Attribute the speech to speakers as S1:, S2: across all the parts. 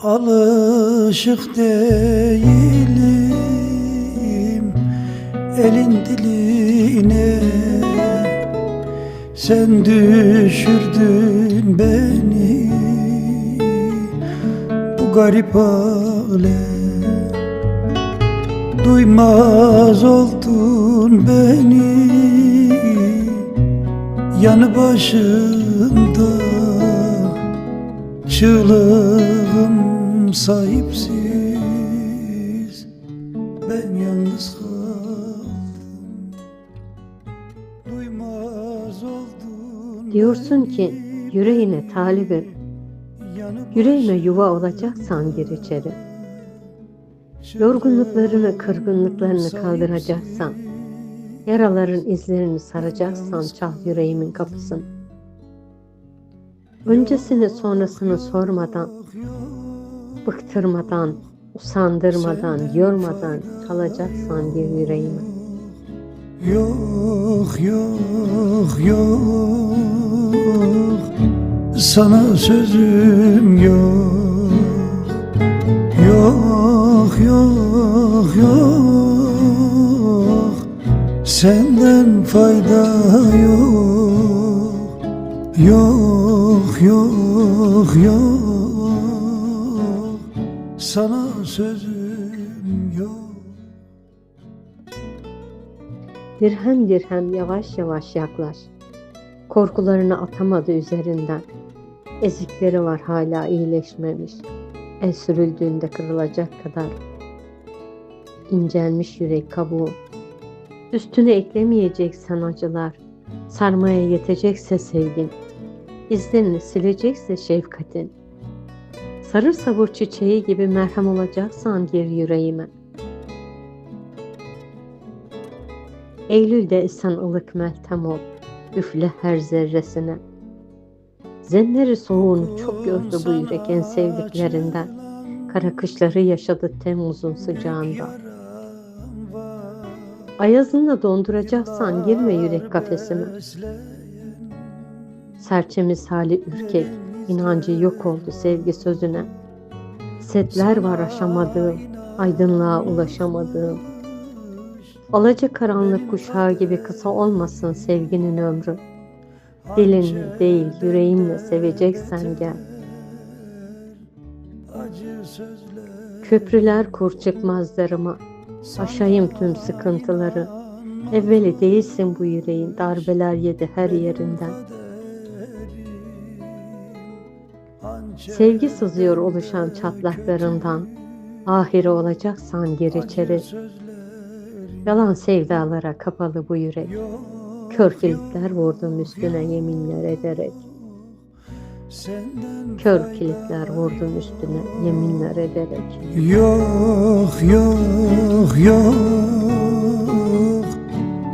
S1: Alışık değilim elin diline. Sen düşürdün beni bu garip hale. Duymaz oldun beni yanı başımda Çığlığım sahipsiz. Ben yalnız kaldım. Duymaz oldun
S2: Diyorsun ki yüreğine talibim, yüreğime yuva olacaksan gir içeri. Yorgunluklarını, kırgınlıklarını kaldıracaksan, yaraların izlerini saracaksan çal yüreğimin kapısını. Öncesini sonrasını sormadan, bıktırmadan, usandırmadan, yormadan kalacaksan gir yüreğime.
S1: Yok yok yok. Sana sözüm yok. Yok yok yok. Senden fayda yok. Yok yok yok Sana sözüm yok
S2: Dirhem dirhem yavaş yavaş yaklaş. Korkularını atamadı üzerinden. Ezikleri var hala iyileşmemiş. El sürüldüğünde kırılacak kadar. İncelmiş yürek kabuğu. Üstüne eklemeyeceksen acılar. Sarmaya yetecekse sevgin. İzlerini silecekse şefkatin. Sarı sabur çiçeği gibi merhem olacaksan gir yüreğime. Eylül'de esen ılık meltem ol, üfle her zerresine. Zenleri soğuğunu çok gördü bu yürek en sevdiklerinden. Kara kışları yaşadı Temmuz'un sıcağında. Ayazınla donduracaksan girme yürek kafesime. Serçemiz hali ürkek, inancı yok oldu sevgi sözüne. Setler var aşamadığım, aydınlığa ulaşamadığım. Alaca karanlık kuşağı gibi kısa olmasın sevginin ömrü. Dilinle değil yüreğinle seveceksen gel. Köprüler kur çıkmazlarıma. Aşayım tüm sıkıntıları. Evveli değilsin bu yüreğin darbeler yedi her yerinden. Sevgi sızıyor oluşan çatlaklarından. Ahiri olacaksan gir içeri. Yalan sevdalara kapalı bu yürek. Kör kilitler vurdum üstüne yeminler ederek. Kör kilitler vurdum üstüne yeminler ederek.
S1: Yok yok yok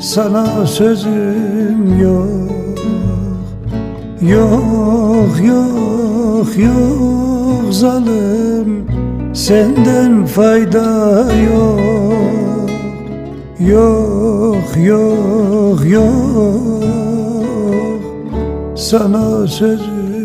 S1: Sana sözüm yok Yok yok yok zalim Senden fayda yok. Yok yok yok. Sana sözüm